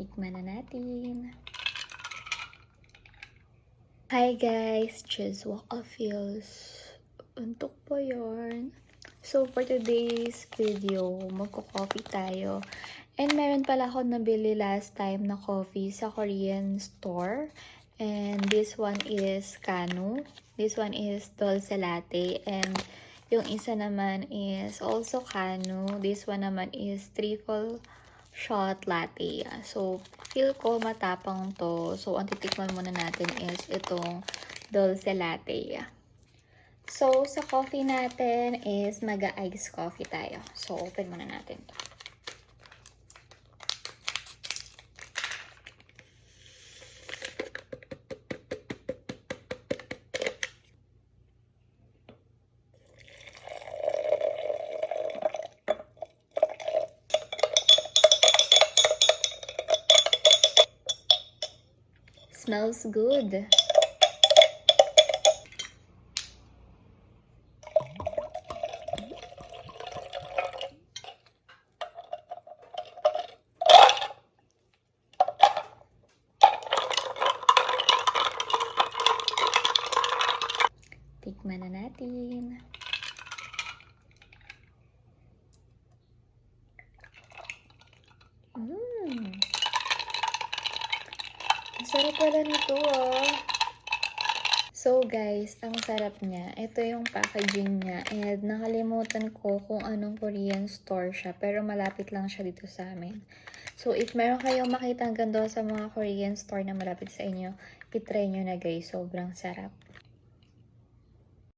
Tikman na natin. Hi guys! Chizwa feels. Untok po yarn. So, for today's video, magko-coffee tayo. And meron pala ako nabili last time na coffee sa Korean store. And this one is Kanu. This one is Dulce Latte. And yung isa naman is also Kanu. This one naman is Triple Shot Latte. So, feel ko matapang to. So, ang titikman muna natin is itong Dulce Latte. So, sa coffee natin is maga-ice coffee tayo. So, open muna natin to. Smells good. Tikman na natin. Mmm. Ang sarap pala nito ah. So guys, ang sarap niya. Ito yung packaging niya. And nakalimutan ko kung anong Korean store siya. Pero malapit lang siya dito sa amin. So if meron kayong makita ang ganda sa mga Korean store na malapit sa inyo, itry nyo na guys. Sobrang sarap.